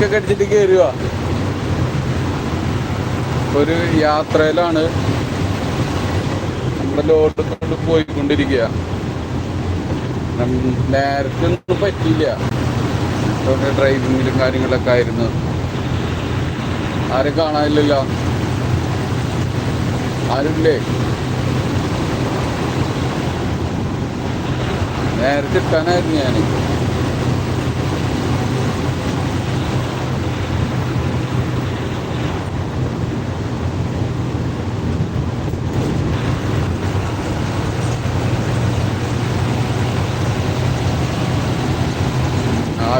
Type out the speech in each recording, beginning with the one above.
ലൈക്കൊക്കെ അടിച്ചിട്ട് കയറുക ഒരു യാത്രയിലാണ് നമ്മുടെ ലോഡ് കൊണ്ട് പോയിക്കൊണ്ടിരിക്കുക നേരത്തെ ഒന്നും പറ്റിയില്ല. ഡ്രൈവിങ്ങിലും കാര്യങ്ങളൊക്കെ ആയിരുന്നു. ആരും കാണാനില്ലല്ലോ. ആരുമില്ലേ നേരത്തെ ഇട്ടാനായിരുന്നു ഞാൻ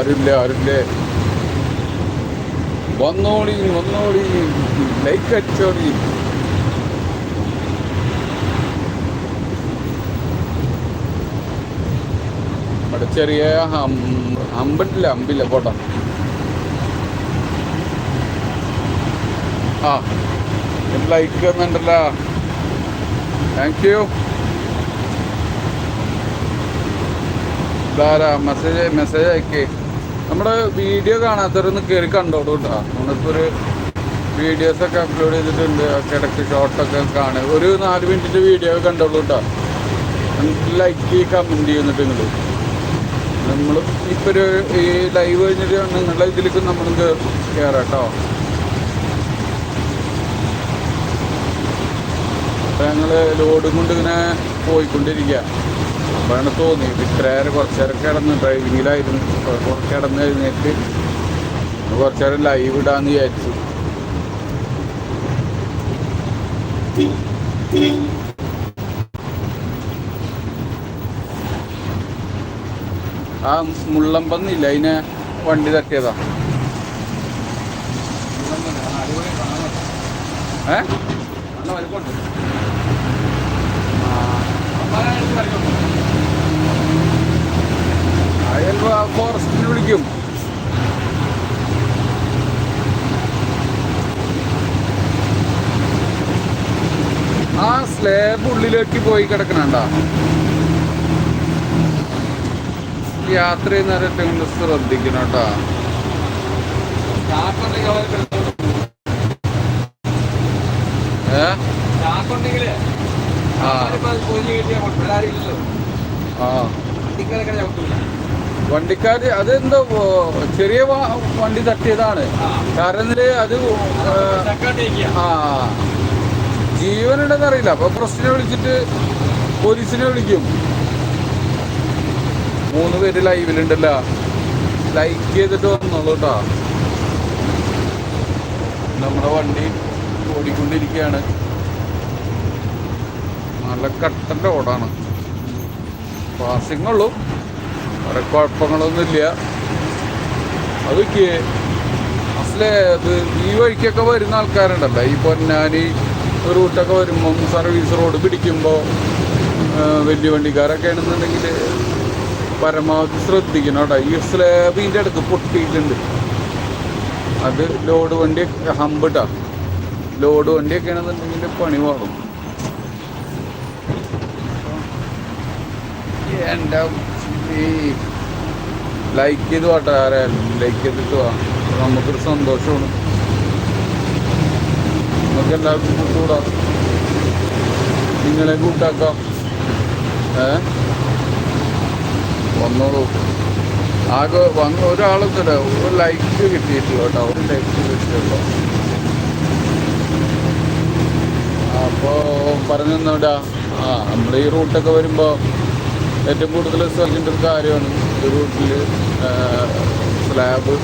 ആരുമില്ല ആരുമില്ലേ. വന്നോടി വന്നോടി ലൈക്ക് അടിച്ചോളി. ഇവിടെ ചെറിയ അമ്പണ്ടില്ല അമ്പില്ല പോട്ടെ. ആ ലൈക്ക് തന്നിട്ടല്ലോ താങ്ക് യു ഇതാരാ? മെസ്സേജ് മെസ്സേജ് അയക്കേ. നമ്മുടെ വീഡിയോ കാണാത്തവരൊന്ന് കയറി കണ്ടോളൂ കേട്ടോ നമ്മളിപ്പോൾ ഒരു വീഡിയോസ് ഒക്കെ അപ്ലോഡ് ചെയ്തിട്ടുണ്ട്. ഇടയ്ക്ക് ഷോർട്ടൊക്കെ കാണുക ഒരു നാല് മിനിറ്റിന്റെ വീഡിയോ കണ്ടോളൂ കേട്ടോ ലൈക്ക് കമന്റ് ചെയ്യുന്നിട്ട് നിങ്ങൾ നമ്മൾ ഇപ്പൊ ഒരു ഈ ലൈവ് കഴിഞ്ഞിട്ട് നിങ്ങളുടെ ഇതിലേക്ക് നമ്മൾ കയറാം കേട്ടോ ഞങ്ങൾ ലോഡും കൊണ്ട് ഇങ്ങനെ പോയിക്കൊണ്ടിരിക്കുക അപ്പോഴാണ് തോന്നിയത് ഇത്രയേറെ കുറച്ച് നേരം കിടന്ന് ഡ്രൈവിങ്ങിലായിരുന്നു. കുറച്ച് കിടന്ന് കഴിഞ്ഞിട്ട് കുറച്ച് നേരം ലൈവ് ഇടാന്ന് വിചാരിച്ചു. ആ മുള്ളമ്പന്നില്ല അതിനെ വണ്ടി തട്ടിയതാ. ഏ? അയൽ ഫോറസ്റ്റിന് വിളിക്കും. ആ സ്ലാബ് ഉള്ളിലേക്ക് പോയി കിടക്കണണ്ട? യാത്ര ചെയ്യുന്നവരൊക്കെ കൊണ്ട് ശ്രദ്ധിക്കണം കേട്ടോ. ആ. ആ. വണ്ടിക്കാർ അതെന്തോ ചെറിയ വണ്ടി തട്ടിയതാണ്. കാരണം അത് ആ ജീവനുണ്ടെന്ന് അറിയില്ല അപ്പൊ പ്രശ്നം വിളിച്ചിട്ട് പോലീസിനെ വിളിക്കും. മൂന്ന് പേര് ലൈവിലുണ്ടല്ലോ. ലൈക്ക് ചെയ്തിട്ട് വന്നോളൂ കേട്ടോ നമ്മുടെ വണ്ടി ഓടിക്കൊണ്ടിരിക്കുകയാണ്. നല്ല കട്ടന്റെ ഓടാണ് പാസിങ്ങുള്ളൂ വേറെ കുഴപ്പങ്ങളൊന്നുമില്ല. അതൊക്കെ അസലേ അത് ഈ വഴിക്കൊക്കെ വരുന്ന ആൾക്കാരുണ്ടല്ലോ. ഈ പൊന്നാനി റൂട്ടൊക്കെ വരുമ്പം സർവീസ് റോഡ് പിടിക്കുമ്പോൾ വലിയ വണ്ടിക്കാരൊക്കെ ആണെന്നുണ്ടെങ്കിൽ പരമാവധി ശ്രദ്ധിക്കണം കേട്ടോ. ഈ സ്ലാബ് ഇതിന്റെ അടുത്ത് പൊട്ടിയിട്ടുണ്ട്. അത് ലോഡ് വണ്ടി ഹമ്പിട്ടാ ലോഡ് വണ്ടിയൊക്കെ ആണെന്നുണ്ടെങ്കിൽ പണി. പാടും എന്റെ ഈ ലൈക്ക് ചെയ്ത് വാട്ടെ ആരായാലും ലൈക്ക് ചെയ്തിട്ട് പോവാം നമുക്കൊരു സന്തോഷമാണ്. നമുക്ക് എല്ലാവർക്കും കൂട്ടുകൂടാം. നിങ്ങളെ കൂട്ടാക്കാം. ഏ? വന്നോളൂ. ആകെ വന്ന് ഒരാളൊന്നുമില്ല ഒരു ലൈക്ക് കിട്ടിയിട്ടില്ല കേട്ടോ. ഒരു ലൈക്ക് കിട്ടിയിട്ടുള്ളൂ അപ്പോൾ പറഞ്ഞു തന്നോടാ ആ നമ്മൾ ഈ റൂട്ടൊക്കെ വരുമ്പോൾ ഏറ്റവും കൂടുതൽ ശ്രദ്ധിക്കേണ്ട ഒരു കാര്യമാണ് ഒരു റൂട്ടിൽ സ്ലാബ്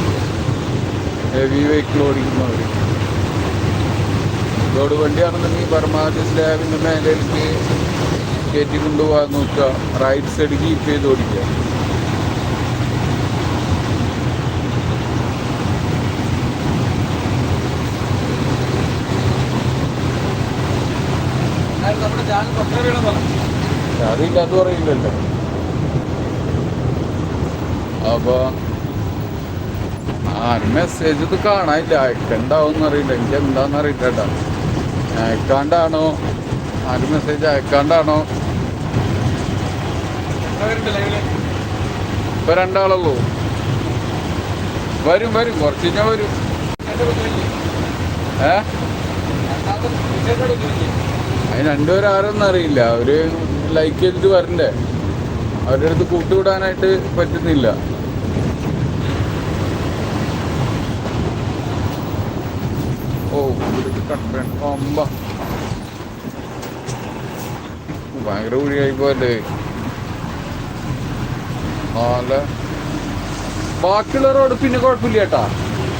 ഹെവി വെഹിക്കിൾ ഓടിക്കുന്നവർ ലോഡ് വണ്ടിയാണെന്നുണ്ടെങ്കിൽ പരമാവധി സ്ലാബിന്റെ മേലേക്ക് കയറ്റി കൊണ്ടുപോകാൻ നോക്കുക. റൈറ്റ് സൈഡ് കീപ്പ് ചെയ്ത് ഓടിക്കുക. അതില്ലാത്ത പറയില്ലല്ലോ. അപ്പൊ ആ മെസ്സേജ് ഇത് കാണാനില്ല. അയക്കണ്ടാവും അറിയില്ല. എനിക്ക് എന്താന്ന് അറിയില്ല അയക്കാണ്ടാണോ? ആര് മെസ്സേജ് അയക്കാണ്ടാണോ? ഇപ്പൊ രണ്ടാളുള്ളൂ. വരും വരും. കുറച്ച് കഴിഞ്ഞാൽ വരും. ഏ? അതിന് രണ്ടുപേരും ആരൊന്നും അറിയില്ല. അവർ ലൈക്ക് ചെയ്തിട്ട് വരണ്ടേ? അവരുടെ അടുത്ത് കൂട്ടുവിടാനായിട്ട് പറ്റുന്നില്ല. ഓ ഇവിടുത്തെ അമ്പ ഭയങ്കര കുഴിയായി പോയല്ലേ? ആല. ബാക്കിയുള്ള റോഡ് പിന്നെ കുഴപ്പമില്ല കേട്ടാ.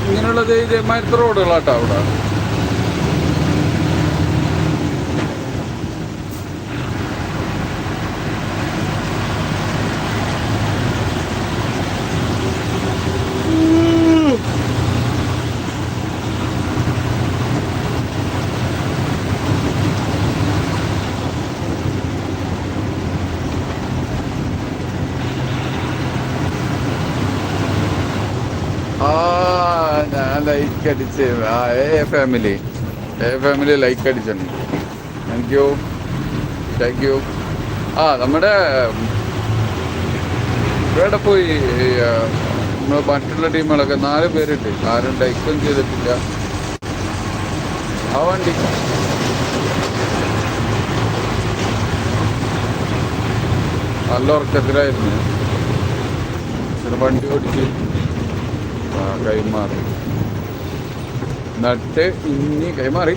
ഇങ്ങനെയുള്ളത് ഇതേമാതിരത്തെ റോഡുകളാട്ടാ അവിടെ ആ ഞാൻ ലൈക്ക് അടിച്ച് a family a family like അടിച്ചിട്ടുണ്ട് താങ്ക് യു താങ്ക് യു ആ നമ്മുടെ ഇവിടെ പോയി നമ്മൾ മറ്റുള്ള ടീമുകളൊക്കെ നാല് പേരുണ്ട് ആരും ടൈക്കും ചെയ്തിട്ടില്ല. ആ വണ്ടി. നല്ല ഉറക്കത്തിലായിരുന്നു. വണ്ടി ഓടിച്ച് കൈമാറി. നട്ട് ഇനി കൈമാറി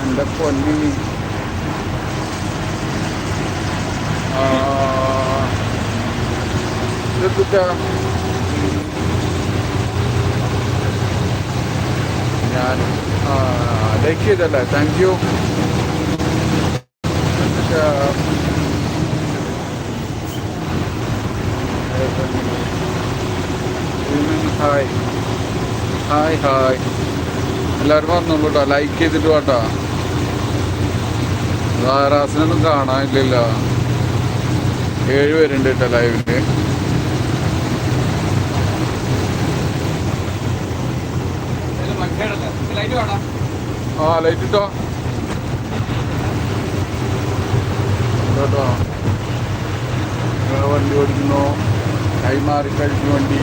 എന്റെ പൊന്നി ആ, ഇതെന്തുട്ടാ? ഞാൻ ലൈക്ക് ചെയ്തല്ലേ thank you hi hi hi എല്ലാവരും പറഞ്ഞോളൂ കേട്ടോ ലൈക്ക് ചെയ്തിട്ട് കേട്ടോ ധാരാസിനൊന്നും കാണാനില്ലല്ലോ. ഏഴ് പേരുണ്ട് കേട്ടോ ലൈവിൽ ആ ലൈറ്റ് ഇട്ടോ? കേട്ടോ വണ്ടി ഓടിക്കുന്നു. കൈമാറി കഴിഞ്ഞു വണ്ടി.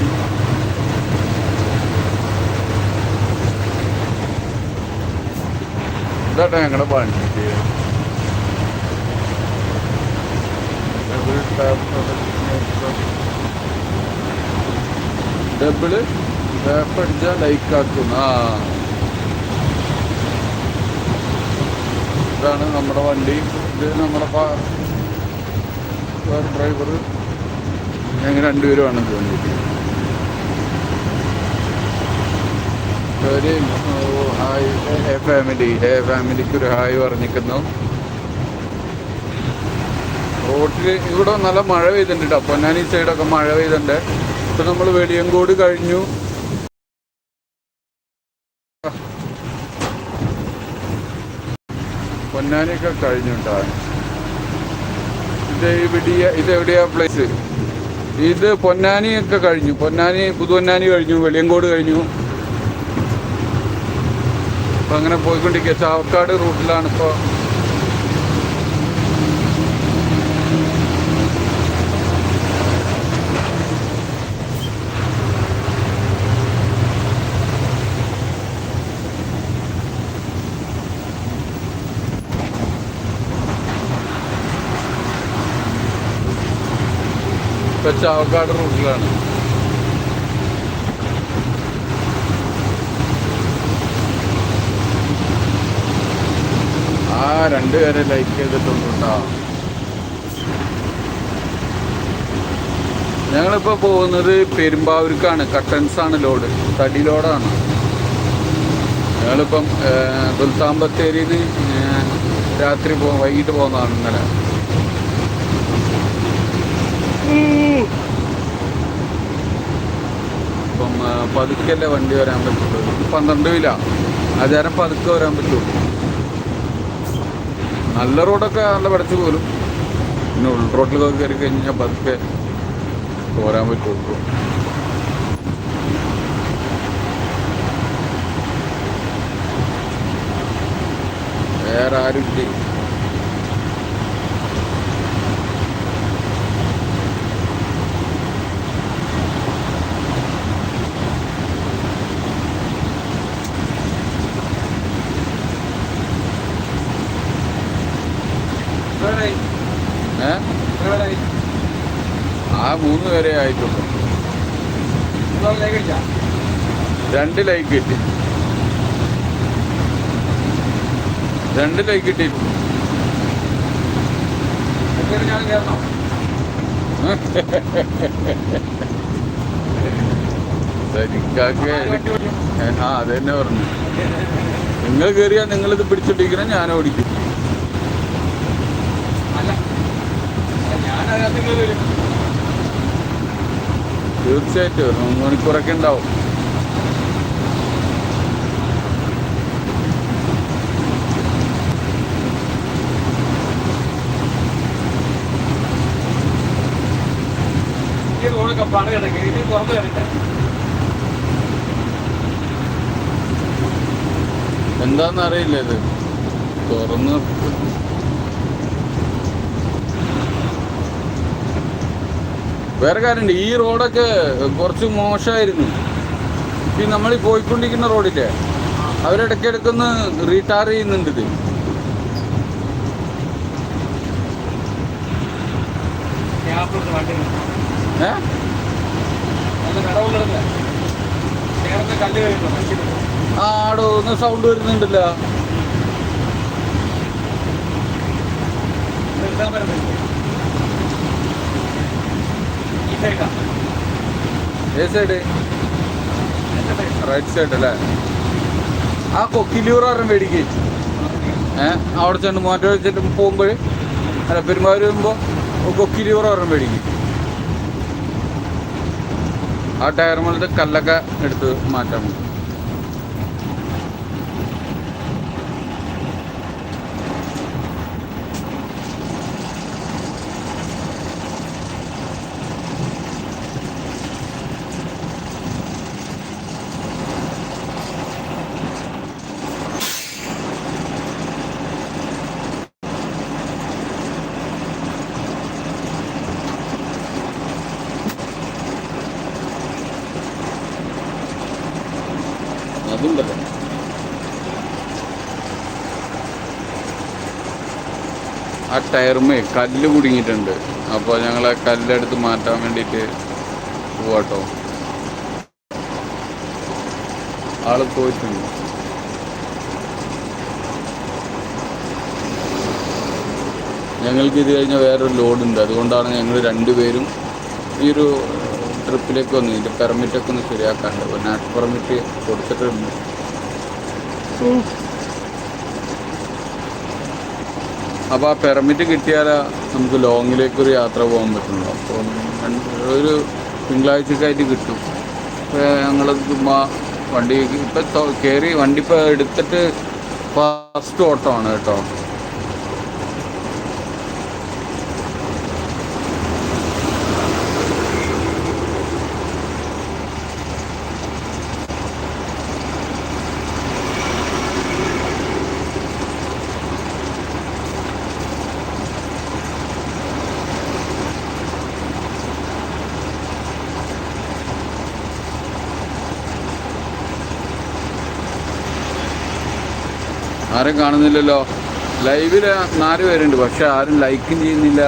ഇതാട്ടോ ഞങ്ങളുടെ വണ്ടി ഡബിൾ അടിച്ച ലൈക്ക് ആക്കും. ആ. ഇതാണ് നമ്മുടെ വണ്ടി. ഇത് നമ്മുടെ ഡ്രൈവർ ഞങ്ങൾ രണ്ടുപേരുമാണ് ഇത് വണ്ടി ഒരു ഹായ് എ ഫാമിലി എ ഫാമിലിക്ക് ഒരു ഹായ് പറഞ്ഞിരിക്കുന്നു. റോട്ടിൽ ഇവിടെ നല്ല മഴ പെയ്തിട്ടുണ്ട് കേട്ടോ പൊന്നാനി സൈഡൊക്കെ മഴ പെയ്തിട്ടുണ്ട്. ഇപ്പം നമ്മൾ വെളിയങ്കോട് കഴിഞ്ഞു. പൊന്നാനിയൊക്കെ കഴിഞ്ഞു കേട്ടോ ഇത് ഇവിടെ ഇത് എവിടെയാ പ്ലേസ് ഇത് പൊന്നാനിയൊക്കെ കഴിഞ്ഞു. പൊന്നാനി പുതുപൊന്നാനി കഴിഞ്ഞു വെളിയങ്കോട് കഴിഞ്ഞു. അപ്പൊ അങ്ങനെ പോയിക്കൊണ്ടിരിക്കുക. ചാവക്കാട് റൂട്ടിലാണ് ഇപ്പോൾ ഇപ്പൊ ചാവക്കാട് റൂട്ടിലാണ്. രണ്ടുപേരെ ലൈക്ക് ചെയ്തിട്ടുണ്ട് ഞങ്ങളിപ്പോ പോകുന്നത് പെരുമ്പാവൂർക്കാണ്. ആണ് ലോഡ്. തടി ലോഡാണ്. ഞങ്ങളിപ്പം ദുൽത്താമ്പത്തേരിന്ന് രാത്രി പോ വൈകിട്ട് പോകുന്നതാണ് ഇന്നലെ. പതുക്കല്ലേ വണ്ടി വരാൻ പറ്റുള്ളൂ. പന്ത്രണ്ട് വില. ആചാരം പതുക്കെ വരാൻ പറ്റുള്ളൂ. നല്ല റോഡൊക്കെ നല്ല പടച്ചു പോലും. പിന്നെ ഉൾ റോഡിലൊക്കെ കയറി കഴിഞ്ഞാൽ പതുക്കെ പോരാൻ പറ്റുള്ളൂ. വേറെ ആരും ഇല്ലേ ആ മൂന്ന് പേരെ ആയിട്ടുള്ളൂ. രണ്ട് ലൈക്ക് കിട്ടി. രണ്ട് ലൈക്ക് കിട്ടി സരിക്കാക്ക് ആ അതെന്നെ പറഞ്ഞു. നിങ്ങൾ കയറിയാ നിങ്ങളിത് പിടിച്ചിട്ടിരിക്കണം ഞാൻ ഓടിക്കും തീർച്ചയായിട്ടും ഒരു മൂന്ന് മണിക്കൂറൊക്കെ ഉണ്ടാവും. പുറത്ത് എന്താന്ന് അറിയില്ല ഇത്. തുറന്ന് വേറെ കാര്യമുണ്ട്. ഈ റോഡൊക്കെ കുറച്ച് മോശമായിരുന്നു. ഈ നമ്മൾ ഈ പോയിക്കൊണ്ടിരിക്കുന്ന റോഡില്ലേ അവരിടയ്ക്കിടയ്ക്കൊന്ന് റീടാർ ചെയ്യുന്നുണ്ട് ഇത്. ആടോ ഒന്ന് സൗണ്ട് വരുന്നുണ്ടല്ലോ. നിർത്താൻ പറ്റുന്നില്ല സൈഡാ റൈറ്റ് സൈഡ് അല്ലേ? ആ കൊക്കിലൂറാറും പറഞ്ഞ മേടിക്ക്. ഏ? അവിടെ ചെന്ന് മാറ്റി വെച്ചിട്ട് പോകുമ്പോൾ അല്ല പെരുമാറി വരുമ്പോൾ കൊക്കിലൂറാറും മേടിക്കും. ആ ടയർ മുകളിലത്തെ കല്ലൊക്കെ എടുത്ത് മാറ്റാൻ മതി പറ്റും ആ ടയറുമേ കല്ല് കുടുങ്ങിയിട്ടുണ്ട്. അപ്പോൾ ഞങ്ങൾ ആ കല്ലെടുത്ത് മാറ്റാൻ വേണ്ടിയിട്ട് പോവാട്ടോ. ആൾ പോയിട്ടുണ്ട്. ഞങ്ങൾക്ക് ഇത് കഴിഞ്ഞ വേറൊരു ലോഡുണ്ട്. അതുകൊണ്ടാണ് ഞങ്ങൾ രണ്ടുപേരും ഈ ഒരു ട്രിപ്പിലേക്ക് വന്നു ഇതിന്റെ പെർമിറ്റൊക്കെ ഒന്ന് ശരിയാക്കാണ്ട്. നാഷണൽ പെർമിറ്റ് കൊടുത്തിട്ടുണ്ട്. അപ്പോൾ ആ പെർമിറ്റ് കിട്ടിയാലാ നമുക്ക് ലോങ്ങിലേക്ക് ഒരു യാത്ര പോകാൻ പറ്റുള്ളൂ. അപ്പോൾ ഒരു തിങ്കളാഴ്ചക്കായിട്ട് കിട്ടും. അപ്പോൾ ഞങ്ങൾ ചുമ്മാ വണ്ടി ഇപ്പം കയറി വണ്ടി ഇപ്പോൾ എടുത്തിട്ട് ഫസ്റ്റ് ഓട്ടമാണ് കേട്ടോ. ആരും കാണുന്നില്ലല്ലോ. ലൈവിൽ നാല് പേരുണ്ട് പക്ഷെ ആരും ലൈക്കും ചെയ്യുന്നില്ല.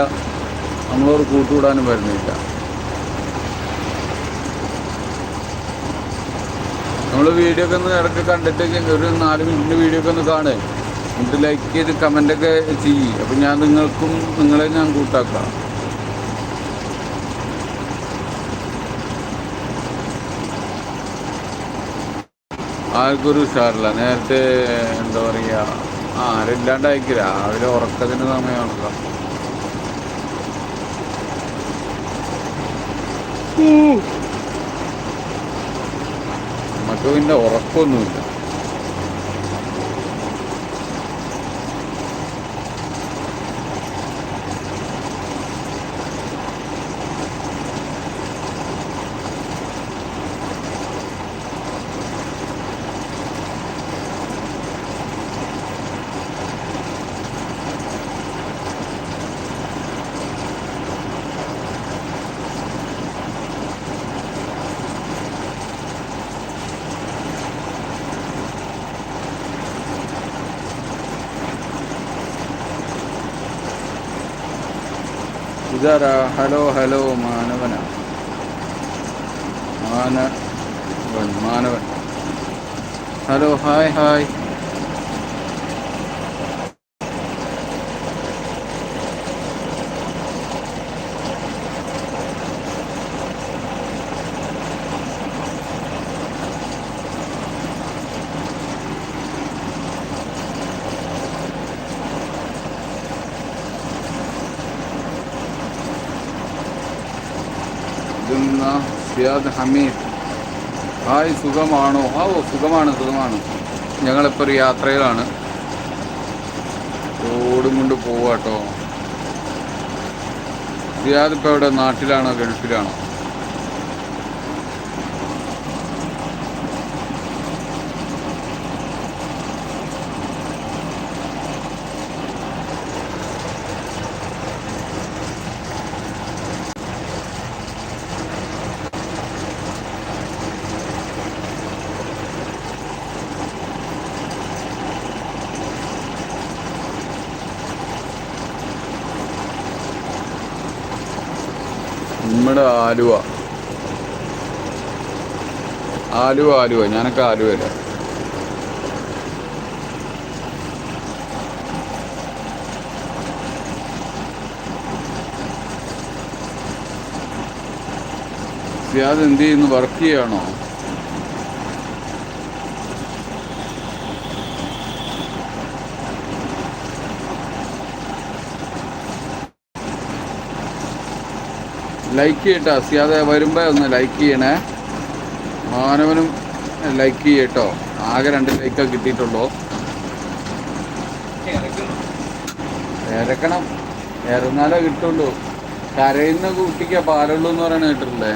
നമ്മളോട് കൂട്ടുകൂടാനും വരുന്നില്ല. നമ്മൾ വീഡിയോ ഒക്കെ ഒന്ന് ഇടയ്ക്ക് കണ്ടിട്ട് ഒരു നാല് മിനിറ്റിന്റെ വീഡിയോ ഒക്കെ ഒന്ന് കാണുക എന്നിട്ട് ലൈക്ക് ചെയ്ത് കമന്റൊക്കെ ചെയ്യ്. അപ്പം ഞാൻ നിങ്ങൾക്കും നിങ്ങളെ ഞാൻ കൂട്ടാക്കാം. ആർക്കും ഗുരു ഉഷാറില്ല നേരത്തെ എന്താ പറയുക ആരില്ലാണ്ടായിരിക്കും രാവിലെ ഉറക്കത്തിന് സമയമാണല്ലോ. നമുക്ക് പിന്നെ ഉറക്കമൊന്നുമില്ല ഇതാരാ? Hello hello മാനവന. Manavan Manavan. Hello hi hi. Siyad Hameed. Hi സുഖമാണോ? ആ ഓ സുഖമാണ് സുഖമാണ്. ഞങ്ങളിപ്പോൾ ഒരു യാത്രയിലാണ്. റോഡും കൊണ്ട് പോവാട്ടോ. സിയാദ് ഇപ്പോൾ എവിടെ? നാട്ടിലാണോ? ഗൾഫിലാണോ? നമ്മുടെ ആലുവ. ആലുവ ആലുവ. ഞാനൊക്കെ ആലുവല്ല സിയാദ് എന്ത് ചെയ്യുന്നു? വർക്ക് ചെയ്യാണോ ലൈക്ക് ചെയ്യട്ടോ. സിയാതെ വരുമ്പോൾ ഒന്ന് ലൈക്ക് ചെയ്യണേ. മാനവനും ലൈക്ക് ചെയ്യട്ടോ. ആകെ രണ്ട് ലൈക്കാണ് കിട്ടിയിട്ടുള്ളൂ. ഇറക്കണം. ഇറന്നാലേ കിട്ടുള്ളൂ. കരയുന്ന കുട്ടിക്ക് പാലുള്ളൂ എന്ന് പറയണ കേട്ടിട്ടില്ലേ?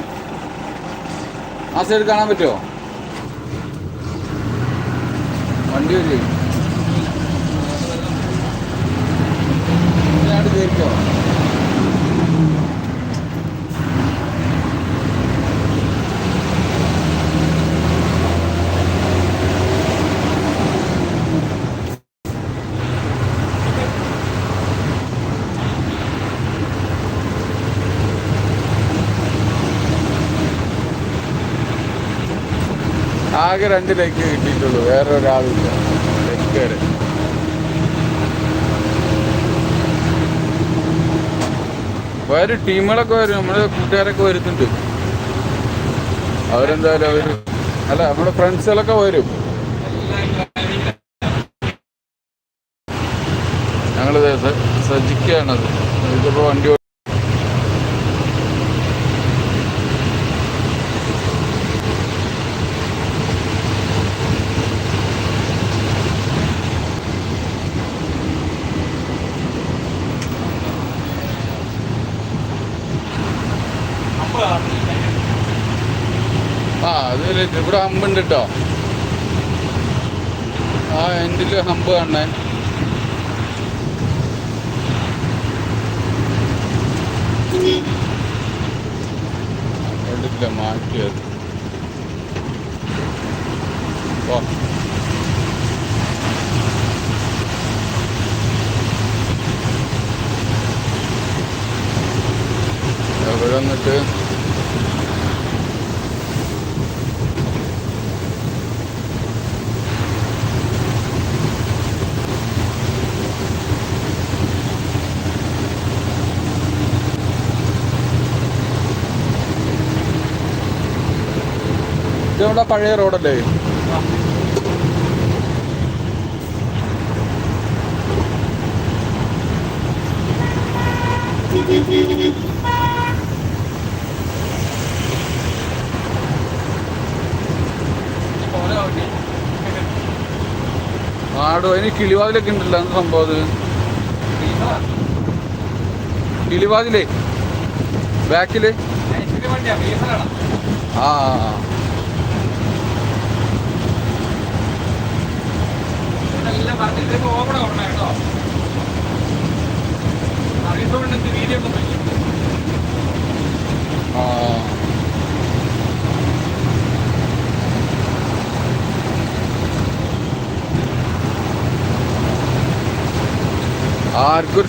ആ സൈഡ് കാണാൻ പറ്റുമോ വണ്ടി വരില്ലേ ഞാൻ കയറിക്കോ ആകെ രണ്ട് ലൈക്ക് കിട്ടിയിട്ടുള്ളൂ വേറെ ഒരാളില്ല ലൈക്കുകാര് വേറെ ടീമുകളൊക്കെ വരും നമ്മുടെ കൂട്ടുകാരൊക്കെ വരുന്നുണ്ട്. അവരെന്തായാലും അവർ അല്ല നമ്മുടെ ഫ്രണ്ട്സുകളൊക്കെ വരും. ഞങ്ങളിത് സജ്ജിക്കുകയാണത്. ഇതിപ്പോൾ വണ്ടി ഓടി- അപ്പൊ കാണുന്നില്ല. ആ അത് ലെ- ഹമ്പുണ്ട് കേട്ടോ ആ എൻഡിൽ ഹമ്പ് കണ്ടിട്ടില്ല മാറ്റിയത് ഓ എവിടെ വന്നിട്ട് ഇത് നമ്മുടെ പഴയ റോഡല്ലേ. ആടോ അതിന് കിളിവാതിലൊക്കെ ഉണ്ടല്ലോ എന്ത് സംഭവം അത്. കിളിവാതിലേ ബാക്കിൽ ആ പറഞ്ഞിട്ട് ഇപ്പൊ ഓപ്പൺ ആവണം കേട്ടോ. ഇന്നത്തെ വീഡിയോ ഒന്നും ഇല്ല. ആർക്കൊരു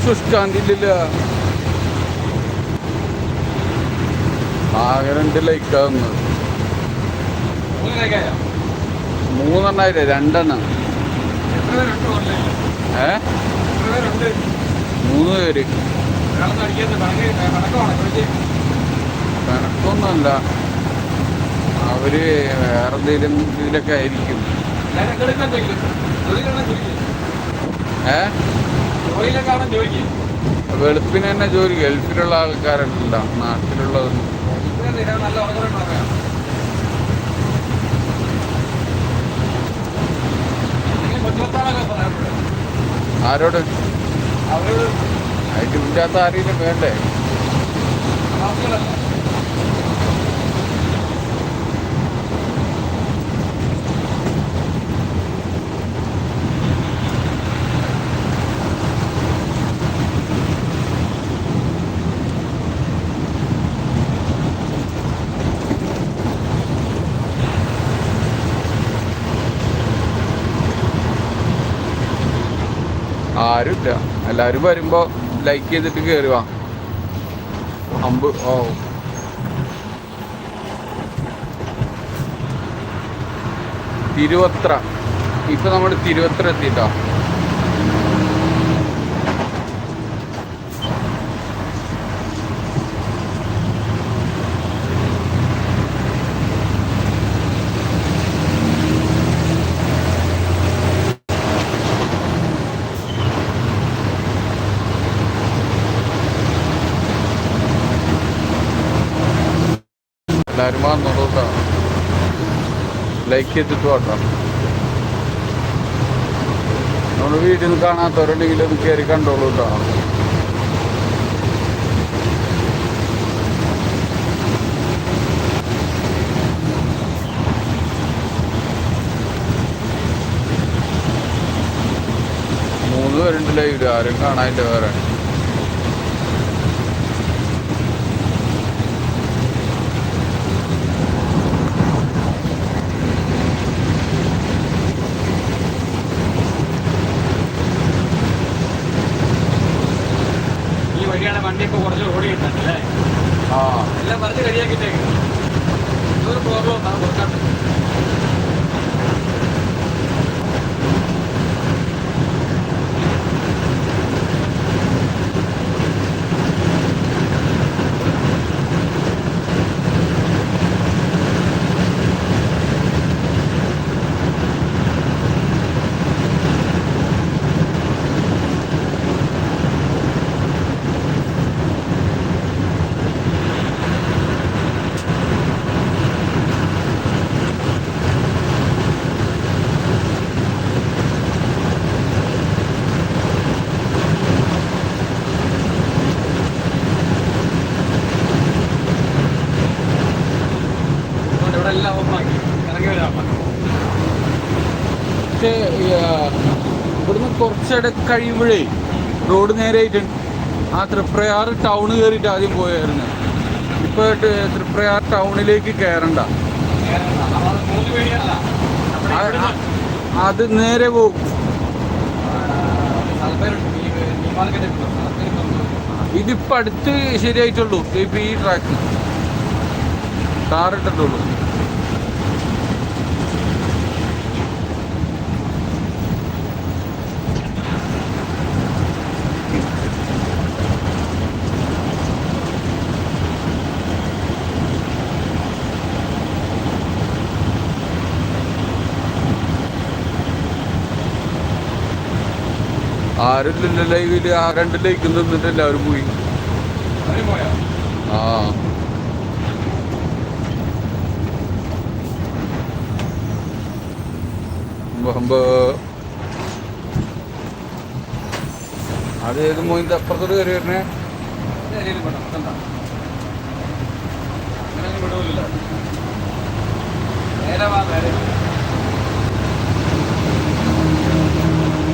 ആകെ രണ്ട് ലൈക്കാ വന്നത് മൂന്ന് രേഖയോ മൂന്നെണ്ണായില്ലേ രണ്ടെണ്ണം. ഏ? മൂന്ന് പേര്. കണക്കൊന്നുമല്ല. അവർ വേറെ എന്തെങ്കിലും ഇതിലൊക്കെ ആയിരിക്കും. വെളുപ്പിന് തന്നെ ജോലി. ഗൾഫിലുള്ള ആൾക്കാരല്ല നാട്ടിലുള്ളതൊന്നും ഇതിനെ നിരാ നല്ല ഉറക്കമുണ്ടാക്കാം കൊച്ചുകൊത്താനൊക്കെ പറയാറുണ്ട് ആരോട്? അവർ അതിന്റെ മുറ്റാത്ത ആരെങ്കിലും വേണ്ടേ? ആരുമില്ല. എല്ലാരും വരുമ്പോ ലൈക്ക് ചെയ്തിട്ട് കേറി വാ. അമ്പ് ഓ. തിരുവത്ര. ഇപ്പൊ നമ്മൾ തിരുവത്ര എത്തിട്ടോ? എല്ലാരും വന്നോളൂ ലൈക്ക് ചെയ്തിട്ട് കേട്ടോ നമ്മൾ വീട്ടിൽ നിന്ന് കാണാത്തവരുണ്ടെങ്കിൽ ഒന്ന് കയറി കണ്ടോളൂ കേട്ടോ മൂന്ന് പേരുണ്ട് ലൈവിൽ ആരും കാണാനില്ല വേറെ ഈ വഴിയാണ് വണ്ടിയൊക്കെ കുറച്ച് ഓടി കിട്ടുന്നല്ലേ ആ. എല്ലാം പറഞ്ഞ് റെഡിയാക്കിട്ടേക്ക് ഇതൊരു പ്രോബ്ലം ഉണ്ടാകും കൊടുക്കാണ്ട് അതുകൊണ്ട് ഇവിടെ എല്ലാം ഓഫാക്കി ഇറങ്ങി വരാം പക്ഷേ ഈ, ആ, കുറച്ചിട കഴിയുമ്പോഴേ റോഡ് നേരെയായിട്ടുണ്ട് ആ തൃപ്രയാർ ടൗൺ കയറിയിട്ട് ആദ്യം പോയായിരുന്നു. ഇപ്പൊ ട് തൃപ്രയാർ ടൗണിലേക്ക് കയറണ്ട അത് നേരെ പോകും. ഇതിപ്പടുത്ത് ശരിയായിട്ടുള്ളൂ. ഇപ്പൊ ഈ ട്രാക്ക് കാറിട്ടിട്ടുള്ളൂ ആരും ലൈവിൽ. ആ രണ്ട് നിന്നിട്ട് എല്ലാവരും പോയി. ആ. അത് ഏത് മോയിന്റെ അപ്പുറത്തോട് കയറി വരണേ? നേരെ വാ നേരെ.